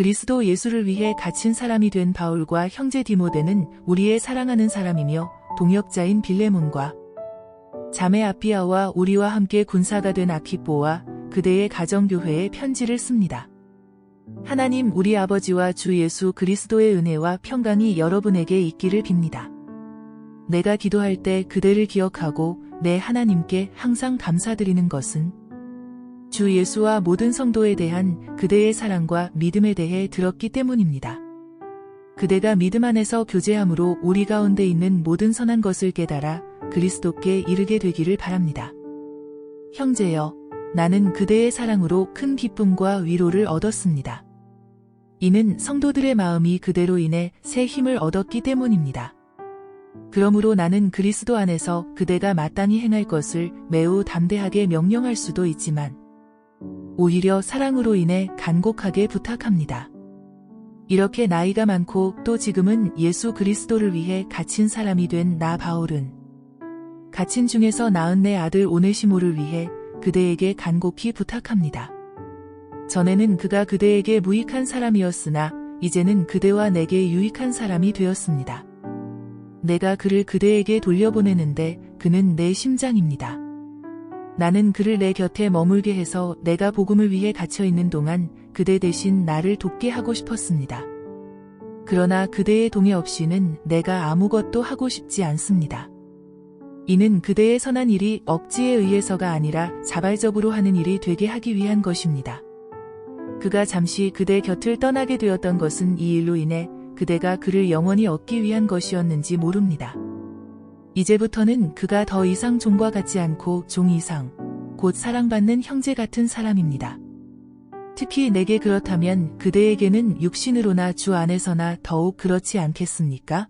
그리스도 예수를 위해 갇힌 사람이 된 바울과 형제 디모데는 우리의 사랑하는 사람이며 동역자인 빌레몬과 자매 아피아와 우리와 함께 군사가 된 아키뽀와 그대의 가정교회에 편지를 씁니다. 하나님 우리 아버지와 주 예수 그리스도의 은혜와 평강이 여러분에게 있기를 빕니다. 내가 기도할 때 그대를 기억하고 내 하나님께 항상 감사드리는 것은 주 예수와 모든 성도에 대한 그대의 사랑과 믿음에 대해 들었기 때문입니다. 그대가 믿음 안에서 교제함으로 우리 가운데 있는 모든 선한 것을 깨달아 그리스도께 이르게 되기를 바랍니다. 형제여, 나는 그대의 사랑으로 큰 기쁨과 위로를 얻었습니다. 이는 성도들의 마음이 그대로 인해 새 힘을 얻었기 때문입니다. 그러므로 나는 그리스도 안에서 그대가 마땅히 행할 것을 매우 담대하게 명령할 수도 있지만, 오히려 사랑으로 인해 간곡하게 부탁합니다. 이렇게 나이가 많고 또 지금은 예수 그리스도를 위해 갇힌 사람이 된 나 바울은 갇힌 중에서 낳은 내 아들 오네시모를 위해 그대에게 간곡히 부탁합니다. 전에는 그가 그대에게 무익한 사람이었으나 이제는 그대와 내게 유익한 사람이 되었습니다. 내가 그를 그대에게 돌려보내는데 그는 내 심장입니다. 나는 그를 내 곁에 머물게 해서 내가 복음을 위해 갇혀 있는 동안 그대 대신 나를 돕게 하고 싶었습니다. 그러나 그대의 동의 없이는 내가 아무것도 하고 싶지 않습니다. 이는 그대의 선한 일이 억지에 의해서가 아니라 자발적으로 하는 일이 되게 하기 위한 것입니다. 그가 잠시 그대 곁을 떠나게 되었던 것은 이 일로 인해 그대가 그를 영원히 얻기 위한 것이었는지 모릅니다. 이제부터는 그가 더 이상 종과 같지 않고 종 이상, 곧 사랑받는 형제 같은 사람입니다. 특히 내게 그렇다면 그대에게는 육신으로나 주 안에서나 더욱 그렇지 않겠습니까?